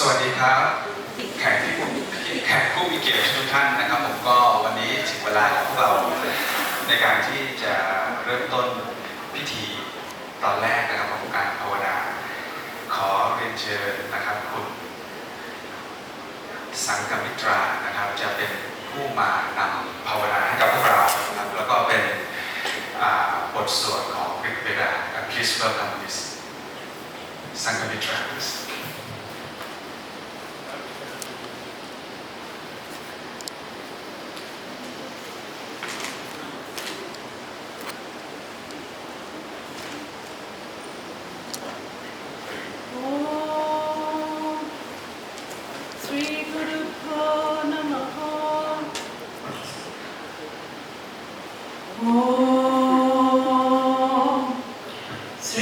สวัสดีครับแขกที่ผมแขกผู้มีเกียรติทุกท่านนะครับ ผมก็วันนี้ถึงเวลาของพวกเราในการที่จะเริ่มต้นพิธีตอนแรกนะครับของการภาวนา ขอเรียนเชิญนะครับคุณสังกมิตรานะครับจะเป็นผู้มานำภาวนาให้กับพวกเราครับแล้วก็เป็นบทสวดของริกเวดา Please welcome Miss สังกมิตราอ้สรีกุรุโพนมโหโอ้ ส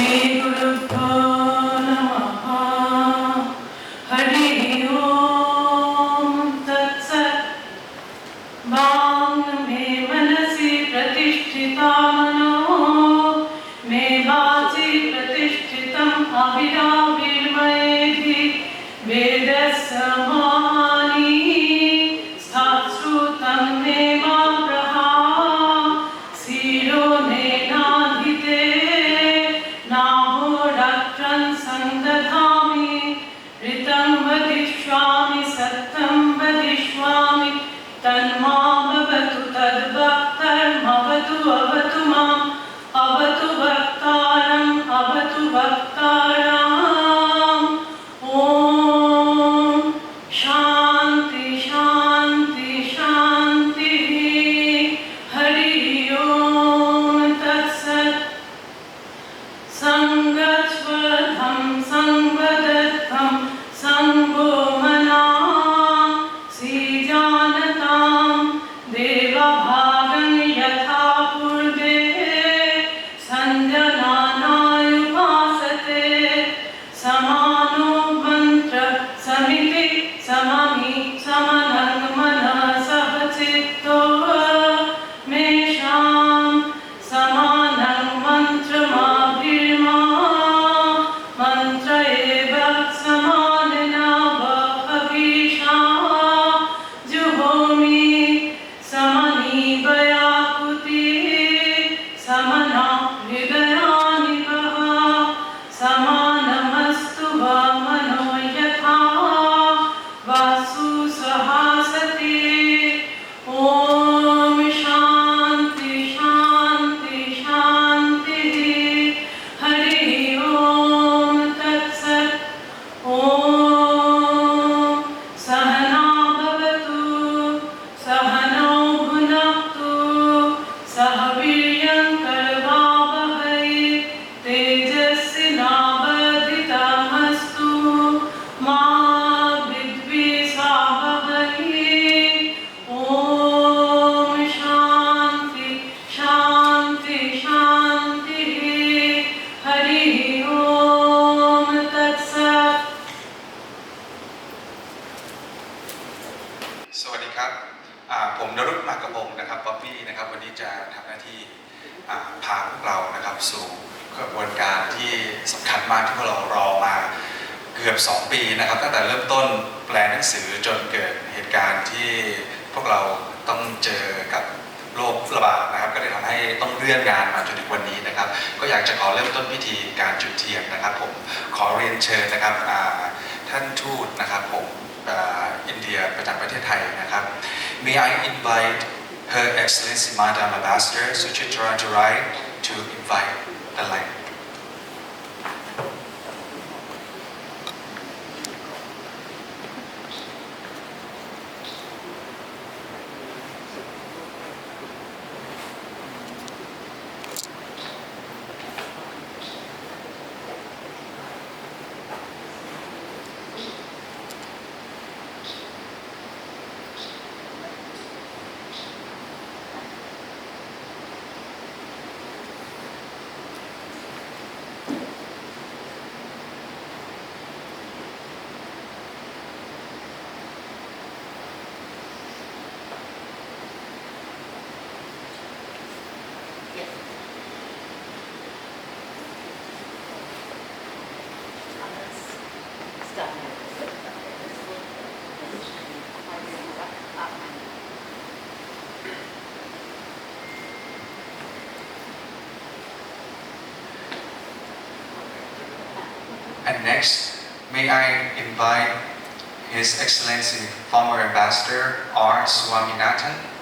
2 ปีนะครับ ตั้งแต่เริ่มต้นแปลหนังสือจนเกิดเหตุการณ์ที่พวกเราต้องเจอกับโรคระบาดนะครับ ก็เลยทำให้ต้องเลื่อนงานมาจนถึงวันนี้นะครับ ก็อยากจะขอเริ่มต้นพิธีการจุดเทียนนะครับ ผมขอเรียนเชิญนะครับท่านทูตนะครับผมอ,อินเดียประจำประเทศไทยนะครับ May I invite Her Excellency Madam Ambassador Suchitra Durai to invite the line. And next, may I invite His Excellency, former Ambassador R. Swaminathan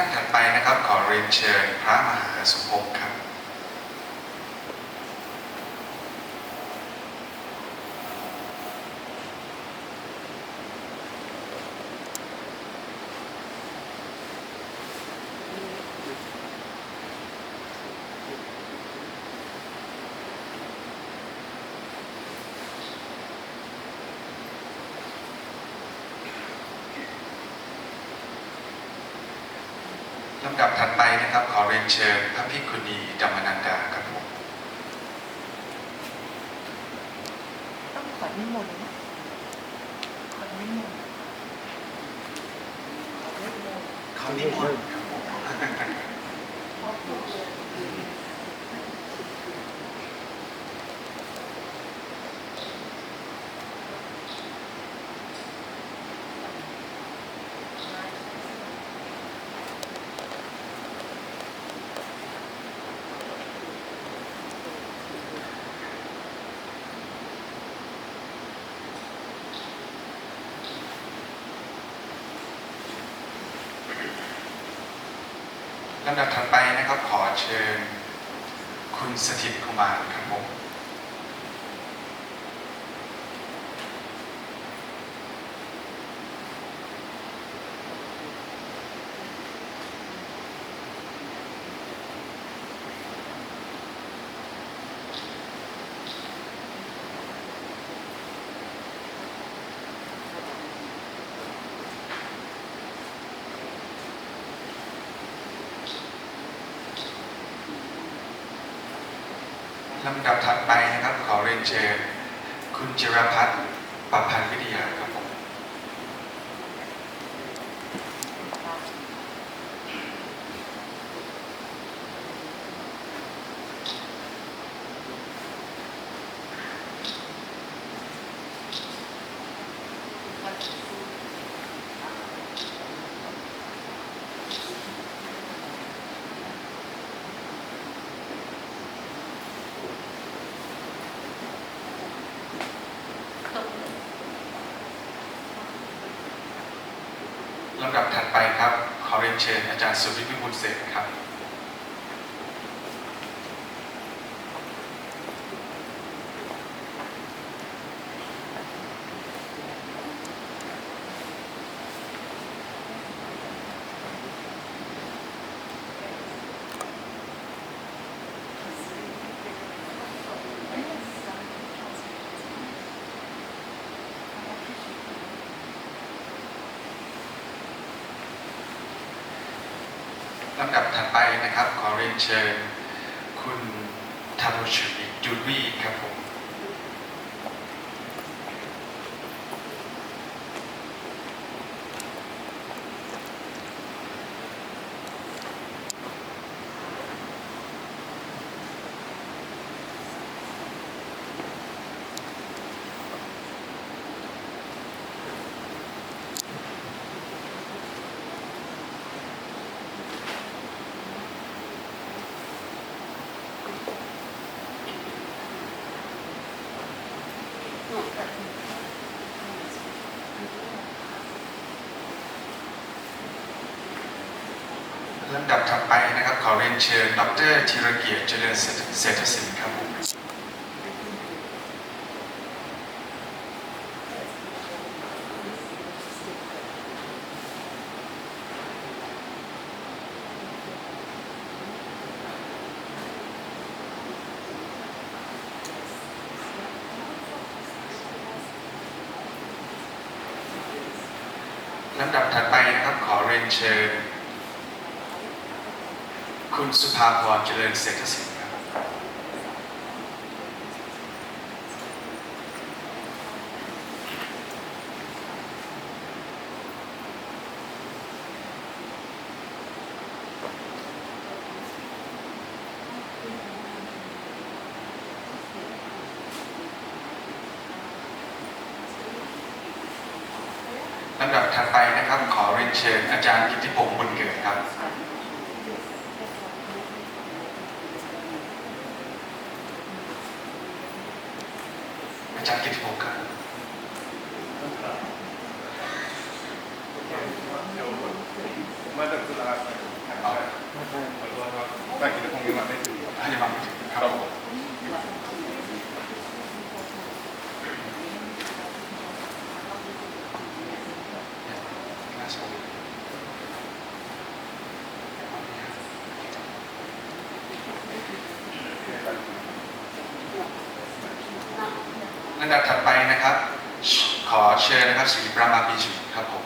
ท่านถัดไปนะครับขอเรียนเชิญพระมหาสมภพ ดับถัดไปนะครับ ขอเรียนเชิญพระภิกขุณีธรรมนันดาครับผมต้องขอนิมนต์นะขอนิมนต์ขอนิมนต์ขอนิมนต์ครับผม ลำดับถัดไปนะครับขอเชิญ คุณสถิตกุมารครับผม ลำดับถัดไปนะครับขอเรียนเชิญคุณจิรพัฒน์ปพันธ์วิทยาครับผม ลำดับถัดไปครับ ขอ เชิญอาจารย์สุวิทย์วิบูลเสก ลำดับถัดไปนะครับ ขอเรียนเชิญ คุณธนุชวีจูวีครับผม ลำดับถัดไปนะครับขอเรียนเชิญดรธีรเกียรติเจริญเศรษฐศิลป์ครับผมลลำดับถัดไปนะครับขอเรียนเชิญ คุณสุภาพรเจริญเศรษฐศิลป์ครับลำดับถัดไปนะครับ ขอเรียนเชิญอาจารย์กิติพงศ์บุญเกิด ครับอาจารย์กิติพงศ์ครับ มาจากสุราษฎร์ครับขอโทษครับแต่กิจพงศ์ยังมาไม่ถึงครับ ท่านยังมาไม่ถึงครับผมน่าชม ลำดับถัดไปนะครับ ขอเชิญนะครับศิริประมาปีชุครับผม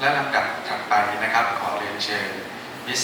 และลำดับถัดไปนะครับ ขอเรียนเชิญ มิส